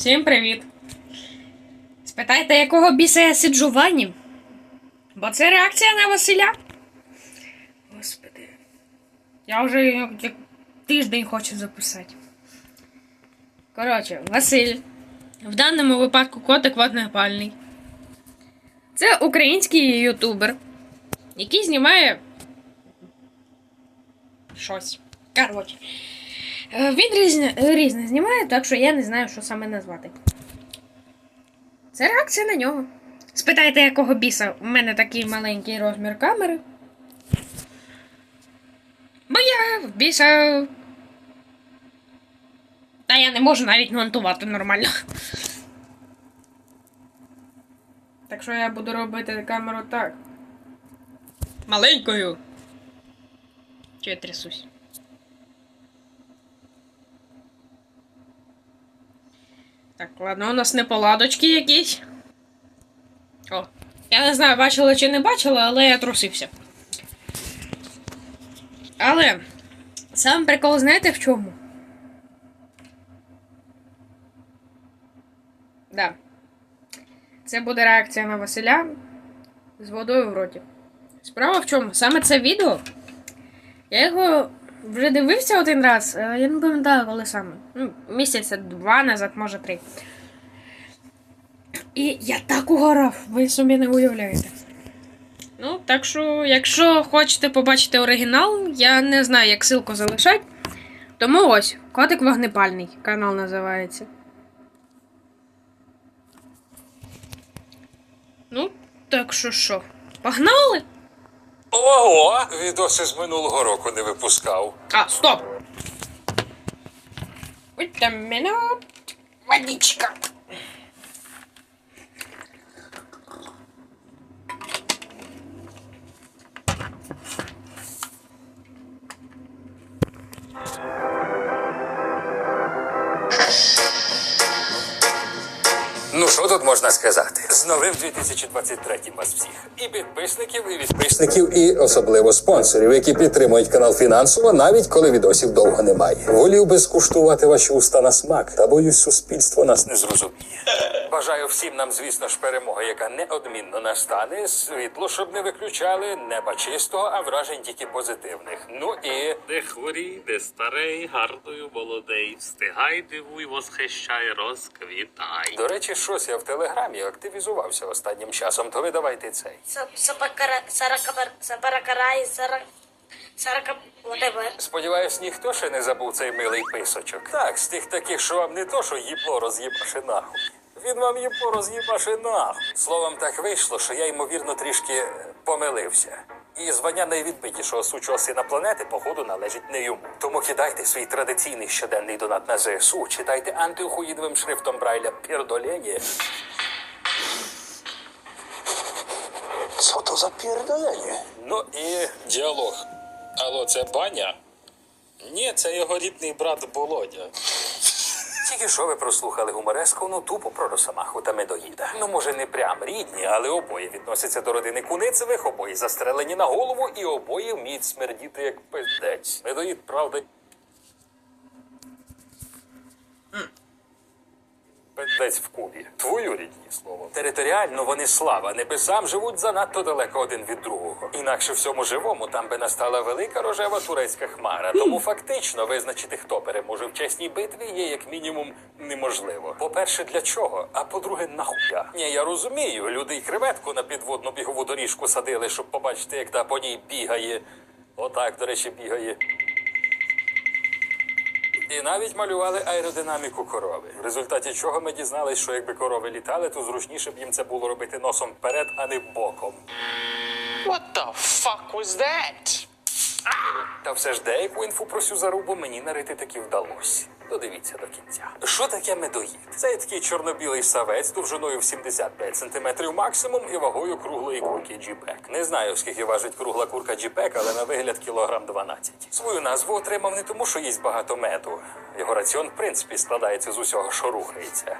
Всім привіт. Спитайте, якого біса я сиджу в ванні? Бо це реакція на Василя. Господи. Я вже як тиждень хочу записати. Коротше, Василь. В даному випадку котик вогнепальний. Це український ютубер, який знімає щось. Коротше. Е, Він різне, різне знімає, так що я не знаю, що саме назвати. Це реакція на нього. Спитайте, якого біса у мене такий маленький розмір камери. Бо я в біса. Та я не можу навіть монтувати нормально. Так що я буду робити камеру так. Маленькою. Чи я трясусь? Так, ладно, у нас неполадочки якісь. О, я не знаю, бачила чи не бачила, але я трусився. Але сам прикол, знаєте в чому? Да. Це буде реакція на Василя з водою в роті. Справа в чому? Саме це відео. Я його вже дивився один раз, я не пам'ятаю, коли саме. Ну, місяця два назад, може три. І я так угорав, ви собі не уявляєте. Ну, так що, якщо хочете побачити оригінал, я не знаю, як ссылку залишать. Тому ось, Котик вогнепальний канал називається. Ну, так що що? Погнали? Ого! Відоси з минулого року не випускав. А, стоп! Wait. Водичка. Тут можна сказати? З новим 2023 вас всіх. І підписників, і відписників, і особливо спонсорів, які підтримують канал фінансово, навіть коли відосів довго немає. Волів би скуштувати ваші уста на смак, та боюсь, суспільство нас не зрозуміє. Бажаю всім нам, звісно ж, перемоги, яка неодмінно настане. Світло, щоб не виключали, неба чистого, а вражень тільки позитивних. Ну і Де хворій, де старий, гарною молодий, встигай, дивуй, восхищай, розквітай. до речі, щось я в телеграмі активізувався останнім часом. То ви давайте цей. Сапаракарай, Сарака, whatever. Сподіваюсь, ніхто ще не забув цей милий писочок. Так, з тих таких, що вам не то, що їбло роз'їбаше нахуй. Він вам їбло роз'їбаше нахуй. Словом, так вийшло, що я, ймовірно, трішки помилився. І звання найвідбитішого сучого сина планети, походу, належить не йому. Тому кидайте свій традиційний щоденний донат на ЗСУ, читайте антиухоїдовим шрифтом Брайля Пірдолені. Co to za pierdolenie? Ну і діалог. Алло, це баня? Ні, це його рідний брат Володя. Тільки що ви прослухали гумореску, ну тупо про Росомаху та Медоїда. Ну, може, не прям рідні, але обоє відносяться до родини Куницевих, обоє застрелені на голову і обоє вміють смердіти як пиздець. Медоїд, правда. Пиздець в Кубі. Твою рідні слово. Територіально вони слава, небесам живуть занадто далеко один від другого. Інакше всьому живому там би настала велика рожева турецька хмара. Тому фактично визначити, хто переможе в чесній битві, є як мінімум неможливо. По-перше, для чого? А по-друге, нахуя? Ні, я розумію, люди й креветку на підводну бігову доріжку садили, щоб побачити, як та по ній бігає. Отак, до речі, бігає. І навіть малювали аеродинаміку корови, в результаті чого ми дізналися, що якби корови літали, то зручніше б їм це було робити носом вперед, а не боком. What the fuck was that? Та все ж деяку інфу про цю зарубу мені нарити таки вдалося. Додивіться до кінця. Що таке медоїд? Це такий чорно-білий савець довжиною в 75 см максимум і вагою круглої курки джіпек. Не знаю, скільки важить кругла курка джіпек, але на вигляд кілограм 12. Свою назву отримав не тому, що їсть багато меду. Його раціон, в принципі, складається з усього, що рухається.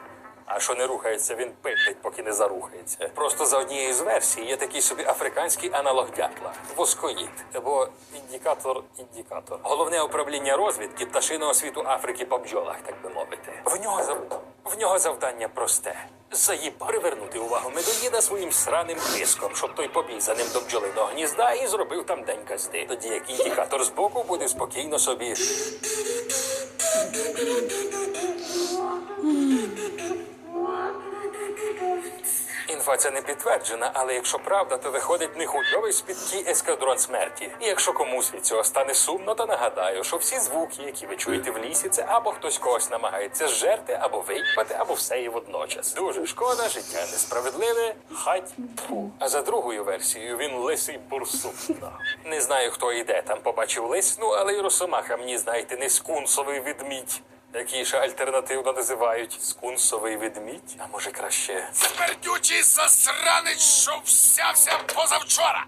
А що не рухається, він пиздить, поки не зарухається. Просто за однією з версій є такий собі африканський аналог дятла воскоїд або індикатор-індикатор. Головне управління розвідки пташиного світу Африки по бджолах, так би мовити. В нього за В нього завдання просте. Заїба привернути увагу медоїда своїм сраним тиском, щоб той побіг за ним до бджолиного гнізда і зробив там день казди. Тоді як індикатор збоку буде спокійно собі. Інфа ця не підтверджена, але якщо правда, то виходить нехуйовий з-під ескадрон смерті. І якщо комусь від цього стане сумно, то нагадаю, що всі звуки, які ви чуєте в лісі, це або хтось когось намагається зжерти, або виїпати, або все і водночас. Дуже шкода, життя несправедливе, хать тьфу. А за другою версією він лисий бурсук. Не знаю, хто іде там побачив лисну, але й росомаха мені, знаєте, не скунсовий відмідь. Який ще альтернативно називають скунсовий ведмідь, а може краще Смердючий засранець, що всявся позавчора.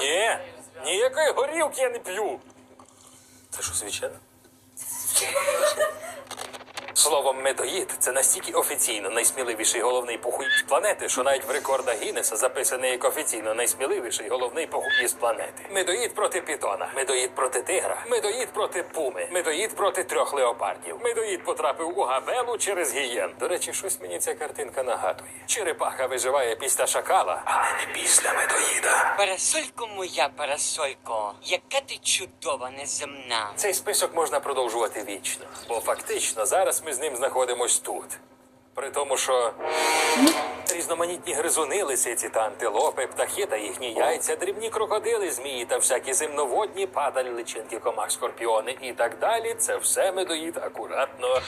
Ні, ніякої горілки я не п'ю. Це що свячено? Словом, медоїд це настільки офіційно найсміливіший головний похуй з планети, що навіть в рекордах Гіннеса записаний як офіційно найсміливіший головний похуй з планети. Медоїд проти пітона, медоїд проти тигра, медоїд проти пуми, медоїд проти трьох леопардів. Медоїд потрапив у габелу через гієн. До речі, щось мені ця картинка нагадує. Черепаха виживає після шакала, але не після медоїда. Парасолько моя парасолько, яка ти чудова неземна. Цей список можна продовжувати вічно, бо фактично зараз ми з ним знаходимось тут. При тому, що різноманітні гризуни, лисиці та антилопи, птахи та їхні яйця, дрібні крокодили, змії та всякі земноводні, падаль, личинки, комах, скорпіони і так далі. Це все медоїд акуратно.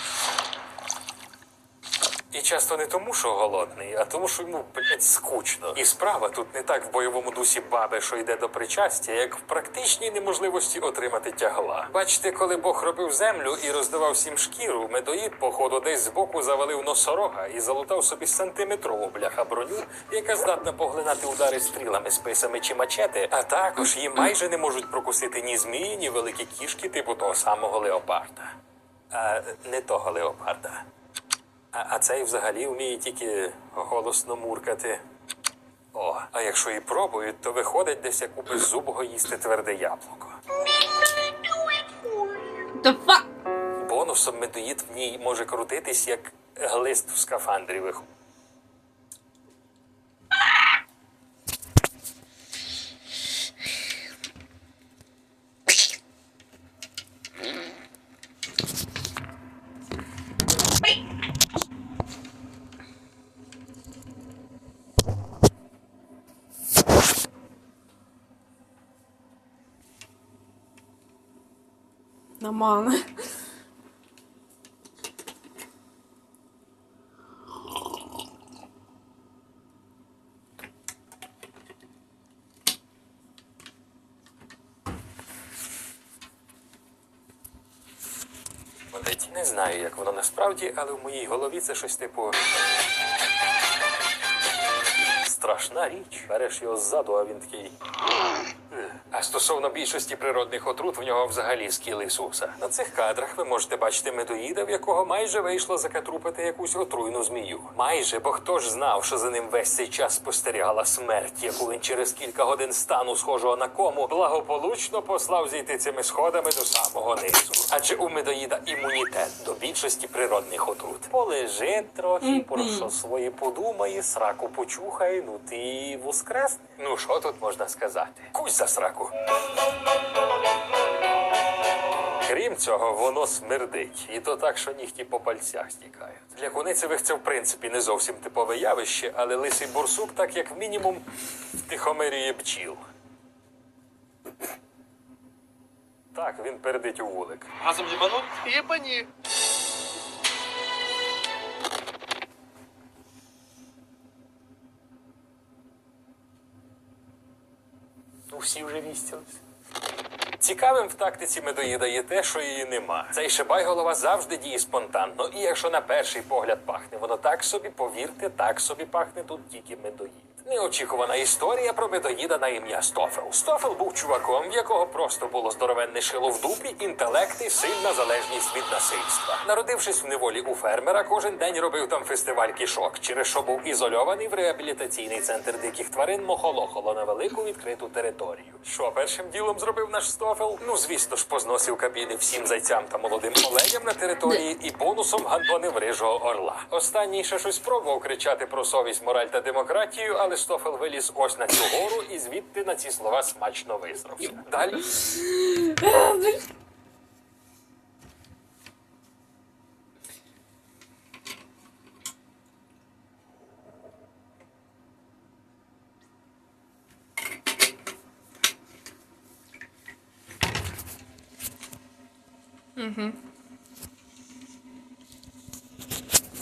І часто не тому, що голодний, а тому, що йому блядь, скучно. І справа тут не так в бойовому дусі баби, що йде до причастя, як в практичній неможливості отримати тягла. Бачите, коли Бог робив землю і роздавав всім шкіру, медоїд, походу, десь збоку завалив носорога і залутав собі сантиметрову бляха броню, яка здатна поглинати удари стрілами, списами чи мачети, а також її майже не можуть прокусити ні змії, ні великі кішки, типу того самого леопарда. А не того леопарда. А, а цей взагалі вміє тільки голосно муркати. О, а якщо і пробують, то виходить десь як у беззубого їсти тверде яблуко. The fuck? Бонусом медоїд в ній може крутитись, як глист в скафандрі вих. Не знаю, як воно насправді, але в моїй голові це щось типу. Страшна річ. Береш його ззаду, а він такий. Стосовно більшості природних отрут, в нього взагалі скіл Ісуса. На цих кадрах ви можете бачити медоїда, в якого майже вийшло закатрупити якусь отруйну змію. Майже, бо хто ж знав, що за ним весь цей час спостерігала смерть, яку він через кілька годин стану схожого на кому благополучно послав зійти цими сходами до самого низу. Адже у медоїда імунітет до більшості природних отрут. Полежи трохи, про що свої подумає, сраку почухай, ну ти воскресне. Ну що тут можна сказати? Кусь за сраку. Крім цього, воно смердить, і то так, що нігті по пальцях стікають. Для куницевих це в принципі не зовсім типове явище, але лисий бурсук так як мінімум втихомирює бджіл. Так, він передить у вулик. Газом ебануть? Ебани. Всі вже вістілись. Цікавим в тактиці медоїда є те, що її нема. Цей шибайголова завжди діє спонтанно, і якщо на перший погляд пахне, воно так собі, повірте, так собі пахне тут тільки медоїд. Неочікувана історія про медоїда на ім'я Стофел. Стофел був чуваком, в якого просто було здоровенне шило в дупі, інтелект і сильна залежність від насильства. Народившись в неволі у фермера, кожен день робив там фестиваль кішок, через що був ізольований в реабілітаційний центр диких тварин Мохолохоло на велику відкриту територію. Що першим ділом зробив наш Стофел? Ну звісно ж, позносив кабіни всім зайцям та молодим оленям на території і бонусом гандонив рижого орла. Останній ще щось пробував кричати про совість, мораль та демократію, але Стофел виліз ось на цю гору і звідти на ці слова смачно висрався. Далі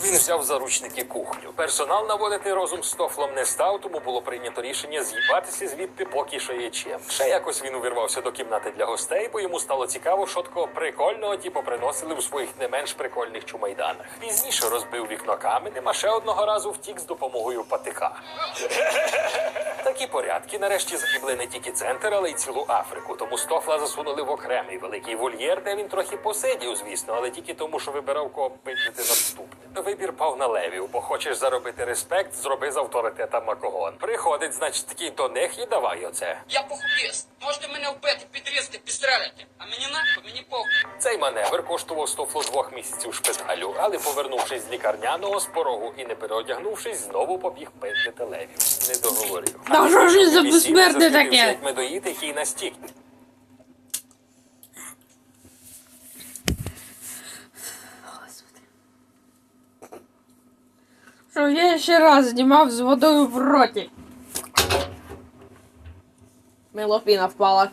Він взяв заручники кухню. Персонал наводити розум з Тофлом не став, тому було прийнято рішення з'їбатися звідти поки є чим. Ще якось він увірвався до кімнати для гостей, бо йому стало цікаво, що такого прикольного ті поприносили в своїх не менш прикольних чумайданах. Пізніше розбив вікно каменем, а ще одного разу втік з допомогою патика. Такі порядки нарешті загибли не тільки центр, але й цілу Африку. Тому Стофла засунули в окремий великий вольєр, де він трохи посидів, звісно, але тільки тому, що вибирав кого пиздити наступним. Вибір пав на левів, бо хочеш заробити респект, зроби з авторитета Макогон. Приходить, значить, такий до них і давай оце. Я похуєст. Можете мене вбити, підрізати, підстрелити. А мені нахуй, мені похуй. Цей маневр коштував Стофлу двох місяців шпиталю, але повернувшись з лікарняного з порогу і не переодягнувшись, знову побіг пиздити левів. Не договорив. Та що ж за безсмертне таке? Медоїд, який настік. Що я ще раз знімав з водою в роті. Мелопіна впала.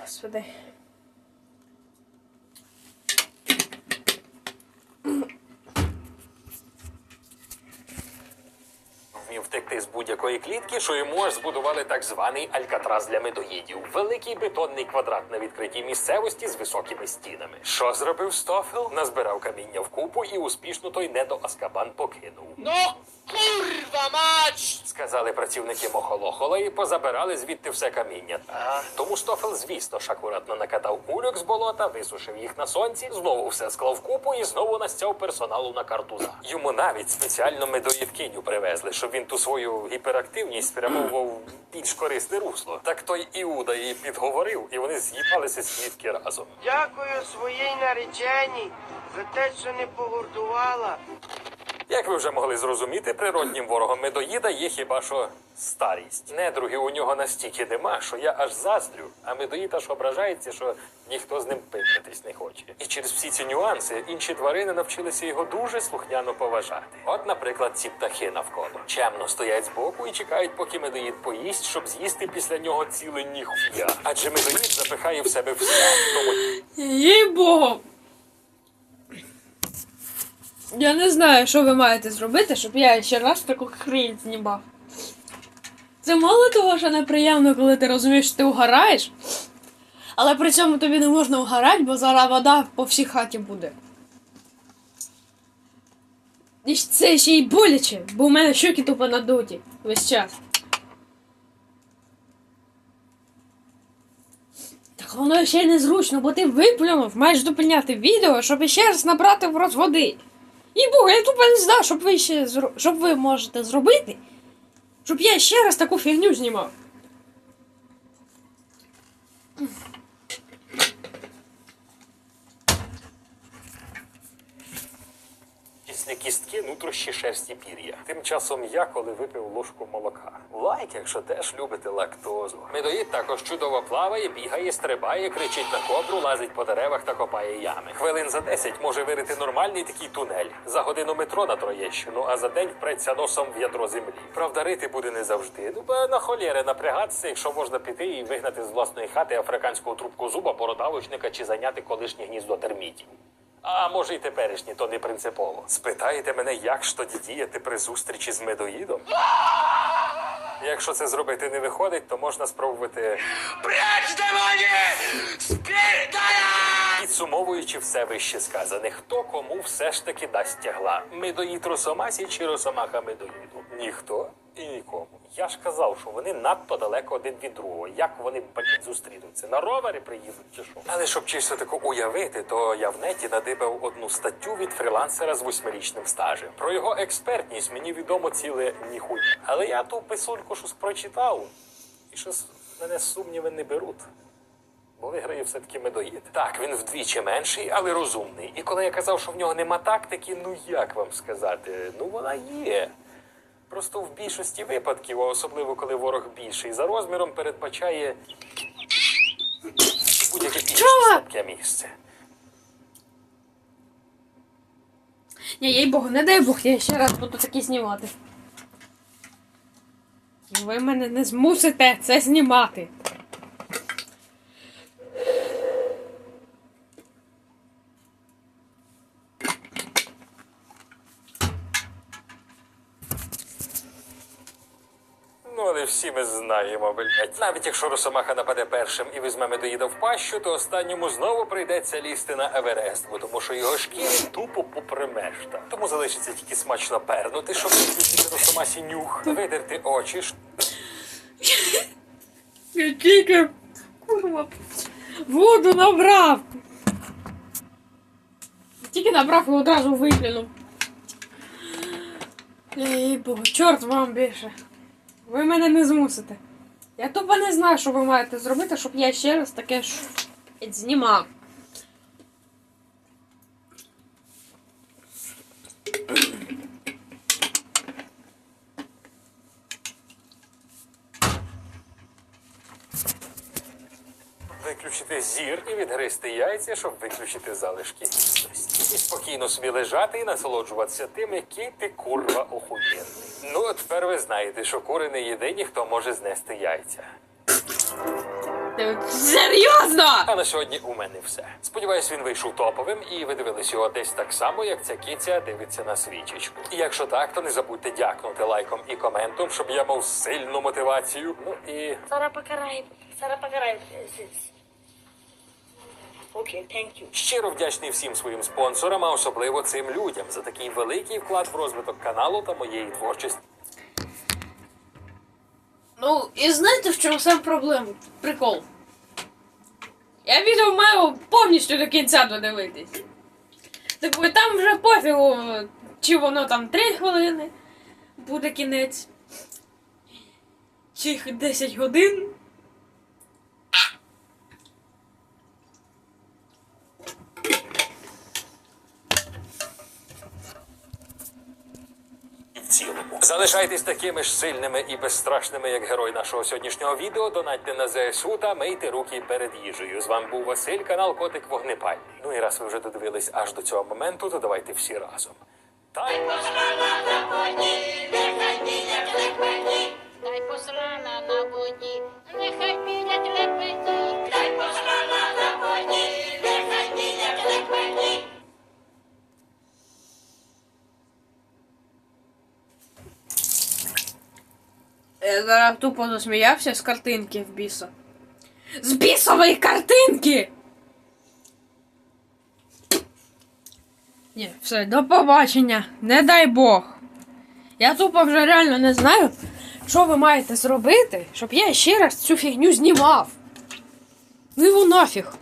Господи. Вмів втекти з будь-якої клітки, що йому аж збудували так званий алькатрас для медоїдів. Великий бетонний квадрат на відкритій місцевості з високими стінами. Що зробив Стофел? Назбирав каміння в купу і успішно той не до Аскабан покинув. No, kurwa mać! Сказали працівники Мохолохола і позабирали звідти все каміння. Тому Стофел, звісно ж, акуратно накатав кульок з болота, висушив їх на сонці, знову все склав купу і знову настяв персоналу на картуза. Йому навіть спеціально медоїдкиню привезли, щоб він ту свою гіперактивність спрямовував в більш корисне русло. Так той Іуда її підговорив, і вони з'їбалися з клітки разом. Дякую своїй нареченій за те, що не погордувала. Як ви вже могли зрозуміти, природнім ворогом медоїда є хіба що старість. Недруги у нього настільки нема, що я аж заздрю, а медоїд аж ображається, що ніхто з ним пиплятись не хоче. І через всі ці нюанси інші тварини навчилися його дуже слухняно поважати. От, наприклад, ці птахи навколо чемно стоять збоку і чекають, поки медоїд поїсть, щоб з'їсти після нього ціле ніхуя. Адже медоїд запихає в себе все. Тому Їй богу. Я не знаю, що ви маєте зробити, щоб я ще раз таку хрінь знімав. Це мало того, що неприємно, коли ти розумієш, що ти угораєш, але при цьому тобі не можна угорати, бо зараз вода по всій хаті буде. І це ще й боляче, бо у мене щоки тупо надуті весь час. Так воно ще й незручно, бо ти виплюнув, маєш зупиняти відео, щоб ще раз набрати в рот води. І богу, я тупо не знаю, щоб ви ще щоб ви можете зробити, щоб я ще раз таку фігню знімав. Після кістки нутрощі шерсті пір'я. Тим часом я, коли випив ложку молока. Лайк, якщо теж любите лактозу. Медоїд також чудово плаває, бігає, стрибає, кричить на кобру, лазить по деревах та копає ями. Хвилин за 10 може вирити нормальний такий тунель. За годину метро на Троєщину, а за день впреться носом в ядро землі. Правда, рити буде не завжди. Ну, бо на холєри напрягатися, якщо можна піти і вигнати з власної хати африканського трубку зуба, бородавочника чи зайняти колишнє гніздо термітів. А може й теперішні, то не принципово. Спитаєте мене, як ж тоді діяти при зустрічі з медоїдом? Якщо це зробити не виходить, то можна спробувати Прячте демоні! Підсумовуючи все вище сказане, хто кому все ж таки дасть тягла? Медоїд Росомасі чи Росомаха медоїду? Ніхто і нікому. Я ж казав, що вони надто далеко один від другого. Як вони блядь, зустрінуться? На ровері приїдуть чи що? Але щоб чисто таку уявити, то я в неті надибав одну статтю від фрілансера з восьмирічним стажем. Про його експертність мені відомо ціле ніхуй. Але я ту писульку щось прочитав, і щось мене сумніви не беруть. Бо виграє все-таки медоїд. Так, він вдвічі менший, але розумний. І коли я казав, що в нього нема тактики, ну як вам сказати? Ну вона є. Просто в більшості випадків, а особливо коли ворог більший за розміром, передбачає будь-яке інше слабке місце. Ні, їй Богу, не дай Бог, я ще раз буду такі знімати. Ви мене не змусите це знімати. Але всі ми знаємо, блядь. Навіть якщо Росомаха нападе першим і візьме медоїда в пащу, то останньому знову прийдеться лізти на Еверест, бо тому що його шкіри тупо попримешта. Тому залишиться тільки смачно пернути, щоб виключити Росомасі нюх, видерти очі, Я тільки курва воду набрав. Тільки набрав і одразу виплюнув. Ей, Бог, чорт вам більше. Ви мене не змусите. Я тупо не знаю, що ви маєте зробити, щоб я ще раз таке знімав. виключити зір і відгризти яйця, щоб виключити залишки. І спокійно собі лежати і насолоджуватися тим, який ти курва охуєнний. Ну, от тепер ви знаєте, що кури не єдині, хто може знести яйця. Серйозно? А на сьогодні у мене все. Сподіваюсь, він вийшов топовим і ви дивились його десь так само, як ця кіця дивиться на свічечку. І якщо так, то не забудьте дякнути лайком і коментом, щоб я мав сильну мотивацію. Ну і Сара покарай. Сара покарай. Окей, thank you. щиро вдячний всім своїм спонсорам, а особливо цим людям за такий великий вклад в розвиток каналу та моєї творчості. Ну, і знаєте, в чому сам проблема? Прикол. Я відео маю повністю до кінця додивитись. Типу, там вже пофігу, чи воно там 3 хвилини буде кінець. Чи 10 годин. в цілому. Залишайтесь такими ж сильними і безстрашними, як герой нашого сьогоднішнього відео. Донатьте на ЗСУ та мийте руки перед їжею. З вами був Василь, канал Котик Вогнепальний. Ну і раз ви вже додивились аж до цього моменту, то давайте всі разом. Дай посрана на воді, нехай білять зараз тупо засміявся з картинки в біса. З бісової картинки! Ні, все, до побачення. Не дай Бог. Я тупо вже реально не знаю, що ви маєте зробити, щоб я ще раз цю фігню знімав. Ну його нафіг.